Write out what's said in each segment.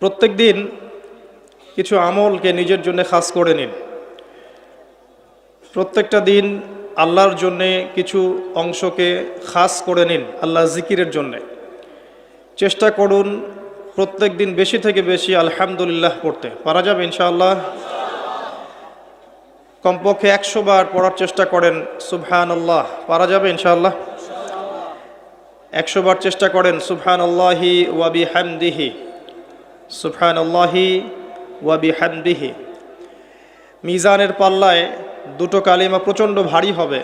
প্রত্যেক দিন কিছু আমলকে নিজের জন্য খাস করে নিন। প্রত্যেকটা দিন আল্লাহর জন্যে কিছু অংশকে খাস করে নিন, আল্লাহ জিকিরের জন্যে। চেষ্টা করুন প্রত্যেক দিন বেশি থেকে বেশি আলহামদুলিল্লাহ পড়তে। পারা যাবে ইনশাআল্লাহ? কমপক্ষে একশো বার পড়ার চেষ্টা করেন সুবহান আল্লাহ পারা যাবে ইনশাআল্লাহ? একশো বার চেষ্টা করেন সুবহান আল্লাহি ওয়াবি হামদিহি সুবহান আল্লাহি ওয়াবি মিজানের পাল্লায় দুটো কালিমা প্রচণ্ড ভারী হবে।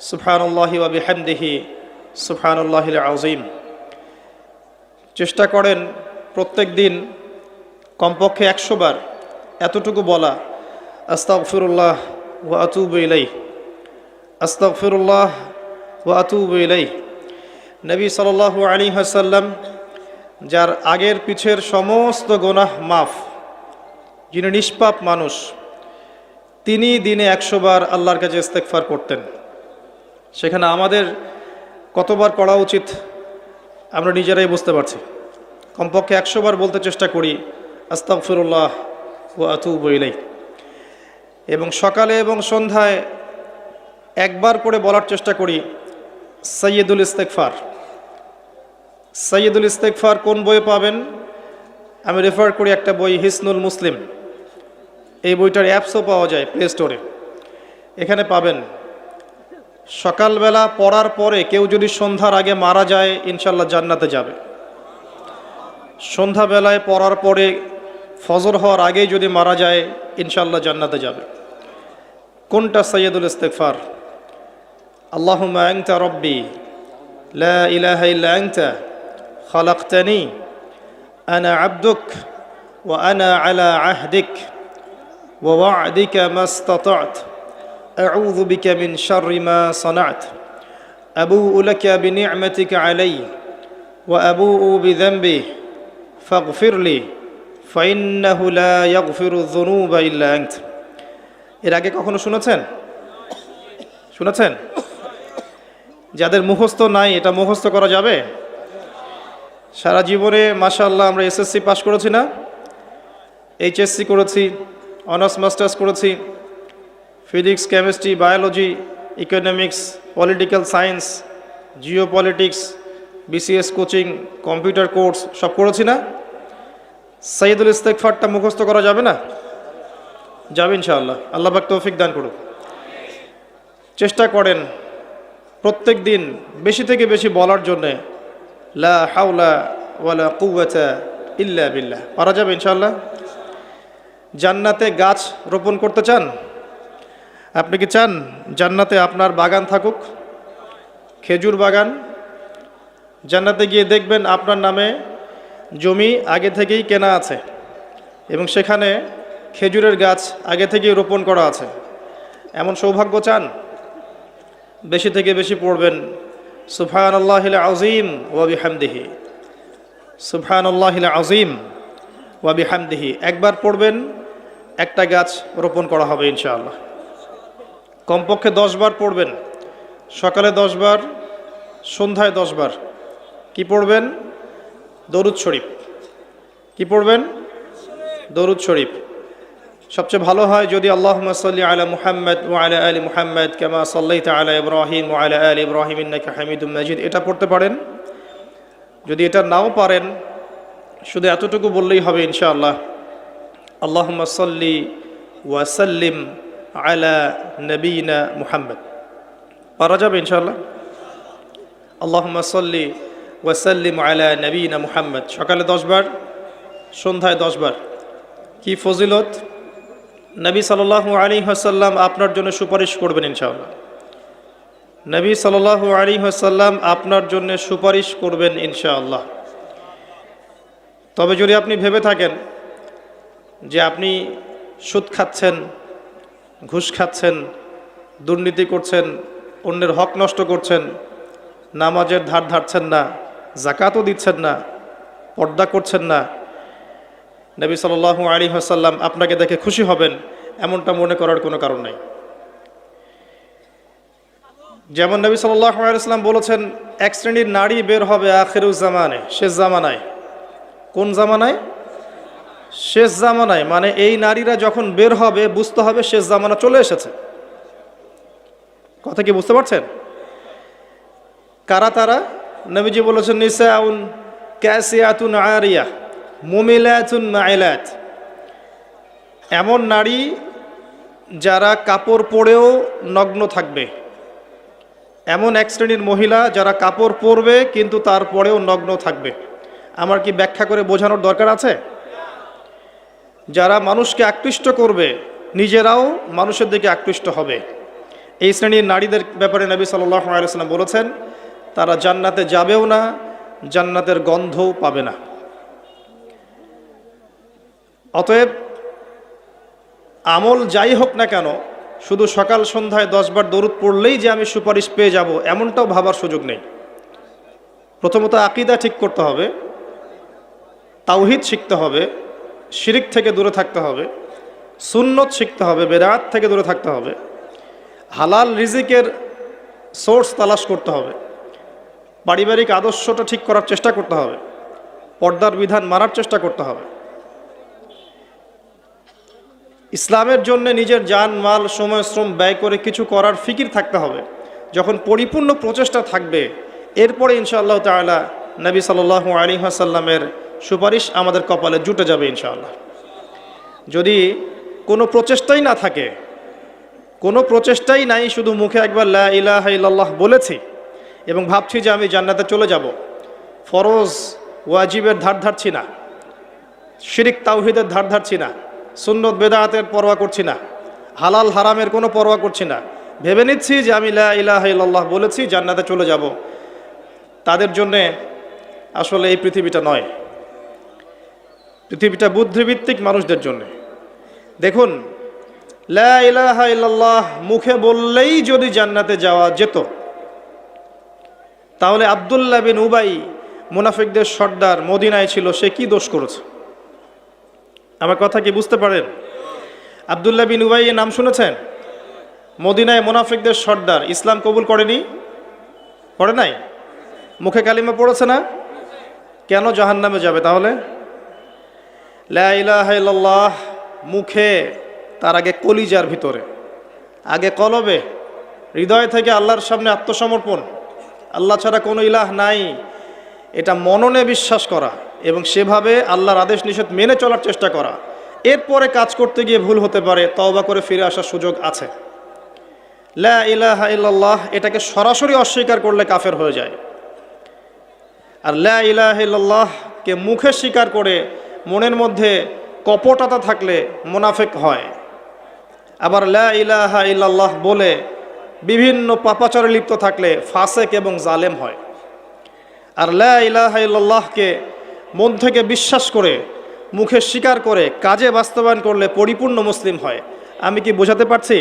সুবহান আল্লাহি ওয়াবি হামদিহি সুবহান আজিম চেষ্টা করেন প্রত্যেক দিন কমপক্ষে একশো বার এতটুকু বলা। আস্তাগফিরুল্লাহ ওয়া আতুবু ইলাই আস্তাগফিরুল্লাহ ওয়া আতুবু ইলাই নবী সাল্লাল্লাহু আলাইহি ওয়াসাল্লাম যার আগের পিছের সমস্ত গোনাহ মাফ। যিনি নিষ্পাপ মানুষ, তিনি দিনে একশো বার আল্লাহর কাছে ইস্তেকফার করতেন। সেখানে আমাদের কতবার করা উচিত আমরা নিজেরাই বুঝতে পারছি। কমপক্ষে একশো বার বলতে চেষ্টা করি, আস্তাগফিরুল্লাহ ও আতুবু ইলাই এবং সকালে এবং সন্ধ্যায় একবার করে বলার চেষ্টা করি সৈয়দুল ইস্তেকফার সৈয়দুল ইস্তেকফার কোন বই পাবেন? আমি রেফার করি একটা বই, হিসনুল মুসলিম। এই বইটার অ্যাপসও পাওয়া যায় প্লে স্টোরে এখানে পাবেন, সকালবেলা পড়ার পরে কেউ যদি সন্ধ্যার আগে মারা যায় ইনশাল্লাহ জান্নাতে যাবে। সন্ধ্যাবেলায় পড়ার পরে ফজর হওয়ার আগেই যদি মারা যায় ইনশাল্লাহ জান্নাতে যাবে। কোনটা সৈয়দুল ইস্তেকফার আল্লাহুম্মা আনতা রব্বি, লা ইলাহা ইল্লা আনতা খালাকতানি আনা আবদুক ওয়া আনা আলা আহদিক ওয়া ওয়া'দিকা মাস্তাতা'ত আউযু বিকা মিন শাররি মা সানা'ত আবুউ লাকা বিনি'মাতিকা আলাইয়া ওয়া আবুউ বিযানবি ফাগফির লি ফাইন্নাহু লা ইয়াগফিরু যুনুবা ইল্লা আনতা এর আগে কখনো শুনেছেন শুনেছেন যাদের মুখস্থ নাই এটা মুখস্থ করা যাবে সারা জীবনে, মাশাআল্লাহ, আমরা এসএসসি পাশ করেছি না। এইচএসসি করেছি অনার্স মাস্টার্স করেছি। Physics chemistry biology economics political science geo politics BCS coaching computer course সব করেছি না। সাইদুল ইস্তেকফারটা মুখস্থ করা যাবে না? যাবে ইনশাআল্লাহ। আল্লাহ পাক তৌফিক দান করুক। চেষ্টা করেন প্রত্যেক দিন, বেশি থেকে বেশি বলার জন্যে লা হাওলা ওয়ালা কুওয়াতা ইল্লা বিল্লাহ। পারা যাবে ইনশাআল্লাহ? জান্নাতে গাছ রোপণ করতে চান? আপনি কি চান জান্নাতে আপনার বাগান থাকুক? খেজুর বাগান? জান্নাতে গিয়ে দেখবেন আপনার নামে জমি আগে থেকেই কেনা আছে এবং সেখানে খেজুরের গাছ আগে থেকেই রোপণ করা আছে। এমন সৌভাগ্য চান? বেশি থেকে বেশি পড়বেন সুফান আল্লাহিল আজিম ওয়াবি হামদিহি সুফান আল্লাহিল আজিম ওয়াবি হামদিহি একবার পড়বেন, একটা গাছ রোপণ করা হবে ইনশাআল্লাহ। কমপক্ষে দশবার পড়বেন, সকালে দশবার সন্ধ্যায় দশবার কি পড়বেন? দরুদ শরীফ। কি পড়বেন? দরুদ শরীফ। সবচেয়ে ভালো হয় যদি আল্লাহ সাল্লি আলা মুহাম্মদ ও আলা আলী মুহাম্মদ কেমা সাল্লাইতা আলা ইব্রাহিম ও আলা আলী ইব্রাহিম ইন্নাকা হামিদুম মাজিদ। এটা পড়তে পারেন। যদি এটা নাও পারেন, শুধু এতটুকু বললেই হবে ইনশাআল্লাহ। আল্লাহ সাল্লি ওয়াসাল্লিম আলা নবীনা মুহাম্মদ। পারা যাবে ইনশাআল্লাহ? আল্লাহ সাল্লি ওয়াসাল্লিম আলা নবীনা মুহাম্মদ। সকালে দশবার সন্ধ্যায় দশবার কি ফজিলত? নবী সাল্লাল্লাহু আলী হাসাল্লাম আপনার জন্য সুপারিশ করবেন ইনশাআল্লাহ। নবী সাল্লাল্লাহু আলী হাসাল্লাম আপনার জন্য সুপারিশ করবেন ইনশাআল্লাহ। তবে যদি আপনি ভেবে থাকেন যে আপনি সুদ খাচ্ছেন, ঘুষ খাচ্ছেন, দুর্নীতি করছেন, অন্যের হক নষ্ট করছেন, নামাজের ধার ধারছেন না জাকাতও দিচ্ছেন না, পর্দা করছেন না নবী সাল্লাল্লাহু আলী হাসাল্লাম আপনাকে দেখে খুশি হবেন, এমনটা মনে করার কোনো কারণ নেই। যেমন নবী সাল্লাহ আলাইসলাম বলেছেন, এক শ্রেণির নারী বের হবে আখেরুজ জামানে, শেষ জামানায়। কোন জামানায়? শেষ জামানায় মানে এই নারীরা যখন বের হবে, বুঝতে হবে শেষ জামানা চলে এসেছে। কথা কি বুঝতে পারছেন? কারা তারা? নবীজি বলেছেন, নিসাউন ক্যাসিয়াতুন আরিয়া। মুমিলাতুন মাইলাত। এমন নারী যারা কাপড় পরেও নগ্ন থাকবে। এমন এক শ্রেণির মহিলা যারা কাপড় পরবে কিন্তু তারপরেও নগ্ন থাকবে। আমার কি ব্যাখ্যা করে বোঝানোর দরকার আছে? যারা মানুষকে আকৃষ্ট করবে, নিজেরাও মানুষের দিকে আকৃষ্ট হবে। এই শ্রেণির নারীদের ব্যাপারে নবী সাল্লাম বলেছেন, তারা জান্নাতে যাবেও না, জান্নাতের গন্ধও পাবে না। অতএব আমল যাই হোক না কেন, শুধু সকাল সন্ধ্যায় দশবার দরুদ পড়লেই যে আমি সুপারিশ পেয়ে যাব, এমনটাও ভাবার সুযোগ নেই। প্রথমত আকিদা ঠিক করতে হবে, তাওহিদ শিখতে হবে, শিরিক থেকে দূরে থাকতে হবে, সুন্নত শিখতে হবে বেরাত থেকে দূরে থাকতে হবে, হালাল রিজিকের সোর্স তালাশ করতে হবে, পারিবারিক আদর্শটা ঠিক করার চেষ্টা করতে হবে, পর্দার বিধান মানার চেষ্টা করতে হবে। ইসলামের জন্য নিজের যান মাল, সময়, শ্রম ব্যয় করে কিছু করার ফিকির থাকতে হবে। যখন পরিপূর্ণ প্রচেষ্টা থাকবে, এরপরে ইনশাআল্লাহ তাআলা নবী সাল্লাল্লাহু আলী আসাল্লামের সুপারিশ আমাদের কপালে জুটে যাবে ইনশাআল্লাহ। যদি কোনো প্রচেষ্টাই না থাকে, কোনো প্রচেষ্টাই নাই, শুধু মুখে একবার লা ইলাহা ইল্লাল্লাহ বলেছি এবং ভাবছি যে আমি জান্নাতে চলে যাব, ফরজ, ওয়াজিবের ধার ধারছি না, শিরিক তাওহিদের ধার ধারছি না সুন্নত বেদায়াতের পরোয়া করছি না। হালাল হারামের কোনো পরোয়া করছি না। ভেবে নিচ্ছি যে আমি ইল্লাল্লাহ বলেছি, জান্নাতে চলে যাব। তাদের জন্যে আসলে এই পৃথিবীটা নয়। পৃথিবীটা বুদ্ধিভিত্তিক মানুষদের জন্য। দেখুন ইলাহা মুখে বললেই যদি জান্নাতে যাওয়া যেত, তাহলে আবদুল্লাহ বিন উবাই মুনাফিকদের সর্দার মদিনায় ছিল, সে কি দোষ করেছে? আমার কথা কি বুঝতে পারেন? আবদুল্লাহ বিন উবাই নাম শুনেছেন? মদিনায় মোনাফিকদের সর্দার, ইসলাম কবুল করেনি? করে নাই? মুখে কালিমা পড়েছে না? কেন জাহান নামে যাবে তাহলে? লা ইলাহা ইল্লাল্লাহ, মুখে, তার আগে কলিজার ভিতরে, আগে কলবে, হৃদয় থেকে আল্লাহর সামনে আত্মসমর্পণ। আল্লাহ ছাড়া কোনো ইলাহ নাই। এটা মননে বিশ্বাস করা। এবং সেভাবে আল্লাহর আদেশ নিষেধ মেনে চলার চেষ্টা করা। এরপরে কাজ করতে গিয়ে ভুল হতে পারে, তওবা করে ফিরে আসার সুযোগ আছে। লা ইলাহা ইল্লাল্লাহ, এটাকে সরাসরি অস্বীকার করলে কাফের হয়ে যায়। আর লা ইলাহা ইল্লাল্লাহকে মুখে স্বীকার করে মনের মধ্যে কপটতা থাকলে মোনাফেক হয়। আবার লা ইলাহা ইল্লাল্লাহ বলে বিভিন্ন পাপাচারে লিপ্ত থাকলে ফাসেক এবং জালেম হয়। আর লা ইলাহা মন থেকে বিশ্বাস করে, মুখে স্বীকার করে, কাজে বাস্তবায়ন করলে পরিপূর্ণ মুসলিম হয়। আমি কি বোঝাতে পারছি?